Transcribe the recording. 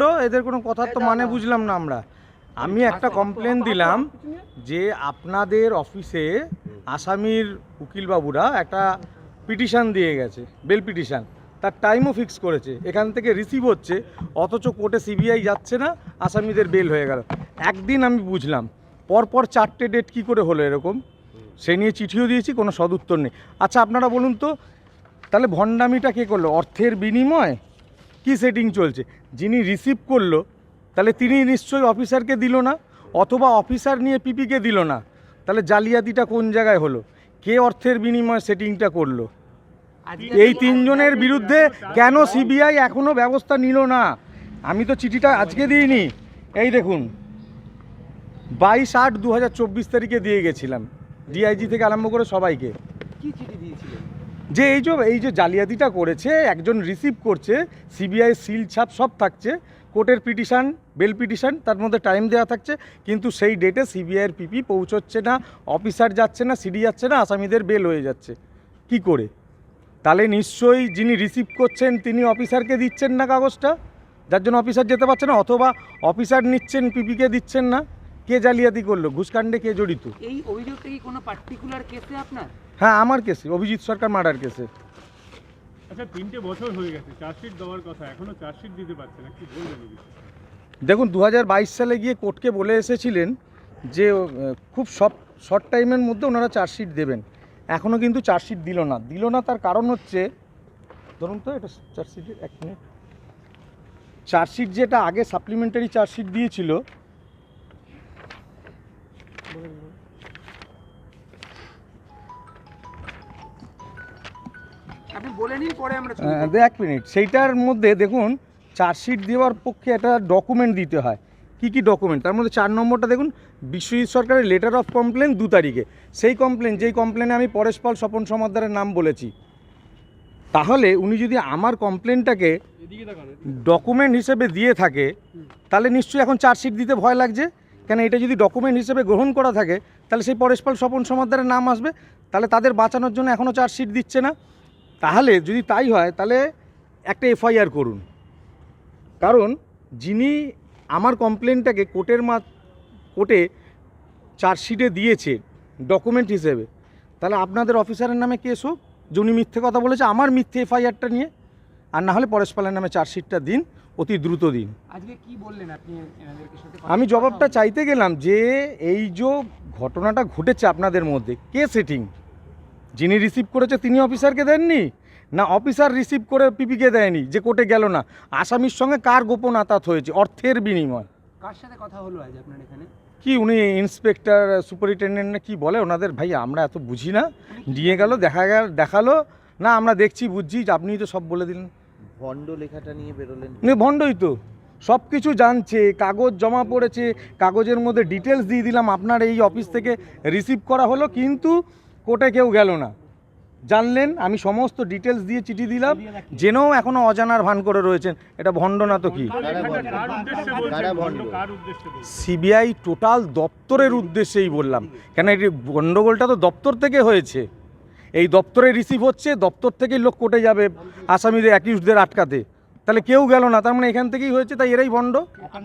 ভণ্ড এদের কোনো কথার তো মানে বুঝলাম না আমরা। আমি একটা কমপ্লেন দিলাম যে আপনাদের অফিসে আসামির উকিলবাবুরা একটা পিটিশান দিয়ে গেছে বেল পিটিশান তার টাইমও ফিক্স করেছে এখান থেকে রিসিভ হচ্ছে অথচ কোর্টে সিবিআই যাচ্ছে না আসামিদের বেল হয়ে গেল। একদিন আমি বুঝলাম পরপর চারটে ডেট কি করে হলো এরকম? সে নিয়ে চিঠিও দিয়েছি কোনো সদুত্তর নেই। আচ্ছা আপনারা বলুন তো তাহলে ভণ্ডামিটা কে করল? অর্থের বিনিময় কি সেটিং চলছে? যিনি রিসিভ করল তাহলে তিনি নিশ্চয়ই অফিসারকে দিল না? অথবা অফিসার নিয়ে পিপিকে দিল না? তাহলে জালিয়াতিটা কোন জায়গায় হলো? কে অর্থের বিনিময় সেটিংটা করল? এই তিনজনের বিরুদ্ধে কেন সিবিআই এখনও ব্যবস্থা নিল না? আমি তো চিঠিটা আজকে দিইনি। এই দেখুন বাইশ আট দু হাজার চব্বিশ তারিখে দিয়ে গেছিলাম। ডিআইজি থেকে আরম্ভ করে সবাইকে। যে এই যে এই যে জালিয়াতিটা করেছে, একজন রিসিভ করছে সিবিআই সিল ছাপ সব থাকছে, কোর্টের পিটিশন বেল পিটিশন, তার মধ্যে টাইম দেওয়া থাকছে, কিন্তু সেই ডেটে সিবিআইয়ের পিপি পৌঁছচ্ছে না অফিসার যাচ্ছে না সিডি যাচ্ছে না, আসামিদের বেল হয়ে যাচ্ছে। কি করে? তাহলে নিশ্চয়ই যিনি রিসিভ করছেন, তিনি অফিসারকে দিচ্ছেন না কাগজটা? যার জন্য অফিসার যেতে পারছে না, অথবা অফিসার নিচ্ছেন পিপিকে দিচ্ছেন না? কে জালিয়াতি করল? ঘুষকাণ্ডে কে জড়িত? এই অভিযোগটা কি কোনো পার্টিকুলার কেসে আপনার? হ্যাঁ আমার কেসে অভিজিৎ সরকার মার্ডার কেসে। আচ্ছা তিনটে বছর হয়ে গেছে চার্জশিট দেওয়ার কথা এখনও চার্জশিট দিতে পারছে না কি বলবেন দেখুন দু হাজার বাইশ সালে গিয়ে কোর্টকে বলে এসেছিলেন যে খুব সব শর্ট টাইমের মধ্যে ওনারা চার্জশিট দেবেন। এখনও কিন্তু চার্জশিট দিল না। দিল না তার কারণ হচ্ছে ধরুন তো এটা চার্জশিটের এক মিনিট। চার্জশিট যেটা আগে সাপ্লিমেন্টারি চার্জশিট দিয়েছিল আপনি বলে নিন পরে আমরা এক মিনিট সেইটার মধ্যে দেখুন চার্জশিট দেওয়ার পক্ষে একটা ডকুমেন্ট দিতে হয়। কি কি ডকুমেন্ট তার মধ্যে চার নম্বরটা দেখুন বিশ্বজিৎ সরকারের লেটার অফ কমপ্লেন দু তারিখে। সেই কমপ্লেন যেই কমপ্লেনে আমি পরেশ পাল স্বপন সমাদ্দারের নাম বলেছি। তাহলে উনি যদি আমার কমপ্লেনটাকে ডকুমেন্ট হিসেবে দিয়ে থাকে তাহলে নিশ্চয়ই এখন চার্জশিট দিতে ভয় লাগছে। কেন এটা যদি ডকুমেন্ট হিসেবে গ্রহণ করা থাকে তাহলে সেই পরেশ পাল স্বপন সমাদ্দারের নাম আসবে। তাহলে তাদের বাঁচানোর জন্য এখনও চার্জশিট দিচ্ছে না। তাহলে যদি তাই হয় তাহলে একটা এফআইআর করুন। কারণ যিনি আমার কমপ্লেনটাকে কোর্টের মা কোর্টে চার্জশিটে দিয়েছে ডকুমেন্ট হিসেবে তাহলে আপনাদের অফিসারের নামে কেস হোক যে উনি মিথ্যে কথা বলেছে আমার মিথ্যে এফআইআরটা নিয়ে আর না হলে পরেশ পালের নামে চার্জশিটটা দিন অতি দ্রুত দিন। আজকে কি বললেন আপনি আমি জবাবটা চাইতে গেলাম যে এই যে ঘটনাটা ঘটেছে আপনাদের মধ্যে কে সেটিং যিনি রিসিভ করেছে তিনি অফিসারকে দেননি? না অফিসার রিসিভ করে পিপিকে দেয়নি যে কোর্টে গেল না? আসামির সঙ্গে কার গোপন আতাত হয়েছে? অর্থের বিনিময়। কার সাথে কথা হলো আজ আপনার এখানে? কি উনি ইন্সপেক্টর সুপারিনটেন্ডেন্ট না কি বলে ওনাদের? ভাই আমরা এত বুঝি না। নিয়ে গেল দেখা গেল দেখাল। না আমরা দেখছি বুঝছি যে আপনিই তো সব বলে দিলেন। ভণ্ড লেখাটা নিয়ে বেরোলেন উনি ভণ্ডই তো। সব কিছু জানছে কাগজ জমা পড়েছে কাগজের মধ্যে ডিটেলস দিয়ে দিলাম। আপনার এই অফিস থেকে রিসিভ করা হলো কিন্তু কোর্টে কেউ গেল না। জানলেন আমি সমস্ত ডিটেলস দিয়ে চিঠি দিলাম। জেনেও এখনও অজানার ভান করে রয়েছেন। এটা ভণ্ড না তো কি? সিবিআই টোটাল দপ্তরের উদ্দেশ্যেই বললাম। কেন এই গণ্ডগোলটা তো দপ্তর থেকে হয়েছে। এই দপ্তরে রিসিভ হচ্ছে দপ্তর থেকেই লোক কোর্টে যাবে। আসামিদের অ্যাকিউজদের আটকাতে। তাহলে কেউ গেল না। তার মানে এখান থেকেই হয়েছে তাই এরাই ভণ্ড?